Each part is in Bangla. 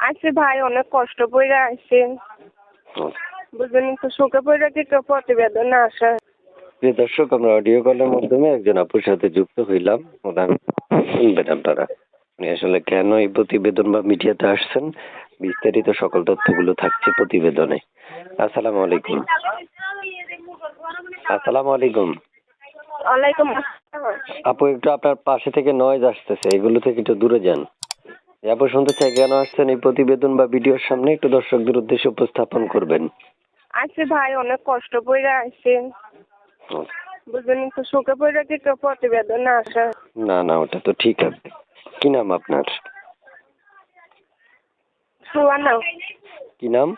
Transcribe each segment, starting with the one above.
আছে ভাই অনেক কষ্ট আসছে। হুম। বুঝলেন তো সুখে পড়ে কি কেউ প্রতিবেদন না আসে? প্রিয় দর্শক আমরা অডিও কলের মাধ্যমে একজন আপুর সাথে যুক্ত হইলাম। ওনার শুনবেন আপনারা উনি আসলে কেন এই প্রতিবেদন বা মিডিয়াতে আসছেন? বিস্তারিত সকল তথ্যগুলো থাকছে প্রতিবেদনে। আসসালামু আলাইকুম। আসসালামু আলাইকুম। ওয়ালাইকুম আসসালাম। আপু একটু আপনার পাশে থেকে নয়েজ আসতেছে। এগুলো থেকে একটু দূরে যান। আপু শুনতে চাই কেন আসছেন এই প্রতিবেদন বা ভিডিওর সামনে একটু দর্শকদের উদ্দেশ্যে উপস্থাপন করবেন। আছে ভাই অনেক কষ্ট করে আসছে হুম। বুঝলেন তো সুখে পড়ে কি কেউ প্রতিবেদন না আসে? না না ওটা তো ঠিক আছে। কি নাম আপনার? সুয়ানা। কি নাম?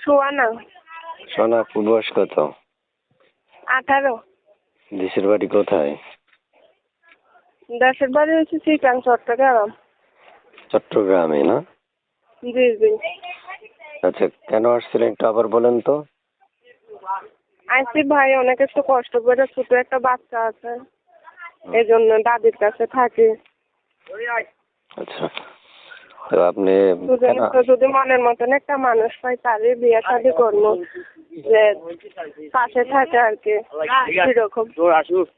সুয়ানা। সোনা আপু বয়স কত? আঠারো। দেশের বাড়ি কোথায়? দেশের বাড়ি হচ্ছে চিটাং চট্টগ্রাম। চট্টগ্রামে না? জি জি। আচ্ছা কেন আসছিলেন একটু আবার বলেন তো। আসছি ভাই অনেক একটু কষ্ট করে ছোট একটা বাচ্চা আছে। এই জন্য দাদির কাছে থাকি। আচ্ছা তো আপনি যদি মনের মতন একটা মানুষ পাই তারই বিয়ে শাদি করব। যে পাশে থাকে আর কি সেরকম।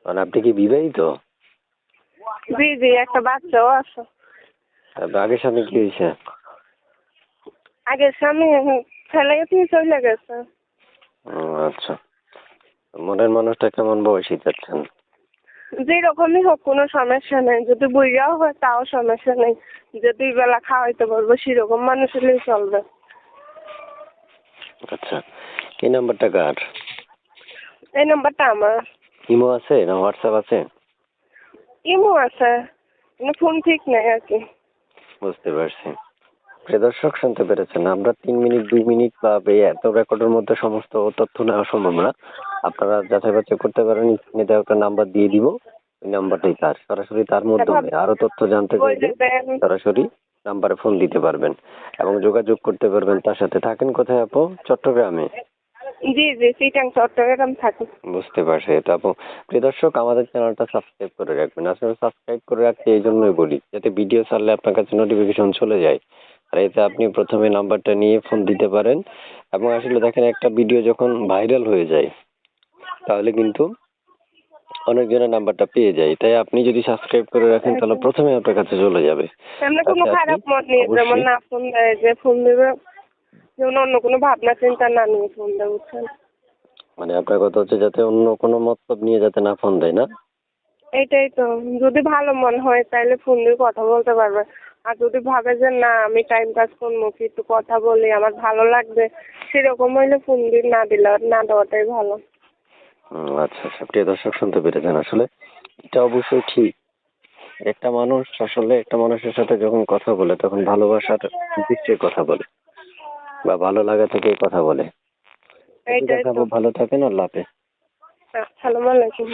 মানে আপনি কি বিবাহিত? জি জি একটা বাচ্চাও আছে। তারপর আগের সামনে কি হয়েছে আগের স্বামী ছেলে দিয়ে চলে গেছে। ও, আচ্ছা। মনের মানুষটা কেমন বয়সী চাচ্ছেন যেরকমই হোক কোনো সমস্যা নেই। যদি বুড়িয়াও হয় তাও সমস্যা নেই। যে দুই বেলা খাওয়াইতে পারব সেরকম মানুষ হলেই চলবে। আচ্ছা। এই নাম্বারটা কার? এই নাম্বারটা আমার। ইমো আছে না হোয়াটসঅ্যাপ আছে? ইমো আছে ফোন ঠিক নেই আর কি। বুঝতে পারছি। প্রিয় দর্শক শুনতে পেরেছেন? আমরা তিন মিনিট, দুই মিনিট বা, এত রেকর্ডের মধ্যে সমস্ত তথ্য নেওয়া সম্ভব না। আপনারা যাচাই বাছাই করতে পারেন, স্ক্রিনে দেওয়া একটা নাম্বার দিয়ে দিব। ওই নাম্বারটাই তার। সরাসরি তার মাধ্যমে আরও তথ্য জানতে চাইলে সরাসরি নাম্বারে ফোন দিতে পারবেন এবং যোগাযোগ করতে পারবেন। তার সাথে থাকেন কোথায় আপু? চট্টগ্রামে। জি জি চিটাং চট্টগ্রাম থাকি। বুঝতে পারছি আপু প্রিয় দর্শক আমাদের চ্যানেলটা সাবস্ক্রাইব করে রাখবেন। আসলে সাবস্ক্রাইব করে রাখতে এই জন্যই বলি যাতে ভিডিও ছাড়লে আপনার কাছে নোটিফিকেশন চলে যায়। আর এতে আপনি প্রথমে নাম্বারটা নিয়ে ফোন দিতে পারেন। এবং আসলে দেখেন একটা ভিডিও যখন ভাইরাল হয়ে যায় তাহলে কিন্তু অনেকজনের নাম্বারটা পেয়ে যায়। তাই আপনি যদি সাবস্ক্রাইব করে রাখেন তাহলে প্রথমে আপনার কাছে চলে যাবে। এমনি কোনো আচ্ছা, খারাপ মত নেই যেমন না ফোন দেয় যে ফোন দেবে। যেমন অন্য কোনো ভাবনা চিন্তা না নিয়ে ফোন দেয় বুঝছেন? মানে আপনার কথা হচ্ছে যাতে অন্য কোনো মতলব নিয়ে যাতে না ফোন দেয় না? এটাই তো। যদি ভালো মন হয় তাহলে ফোন দিয়ে কথা বলতে পারবে আর যদি ভাবে যে না আমি টাইম পাস করব কি? একটু কথা বলি আমার ভালো লাগবে সেরকম হইলে ফোন দিয়ে না দিলে না দেওয়াটাই ভালো। আচ্ছা আচ্ছা। প্রিয় দর্শক শুনতে পেরেছেন আসলে? এটা অবশ্যই ঠিক। একটা মানুষ আসলে একটা মানুষের সাথে যখন কথা বলে তখন ভালোবাসার দিক কথা বলে। বা ভালো লাগা থেকেই কথা বলে। ভালো থাকেন আল্লাহ হাফেজ। আসসালামু আলাইকুম।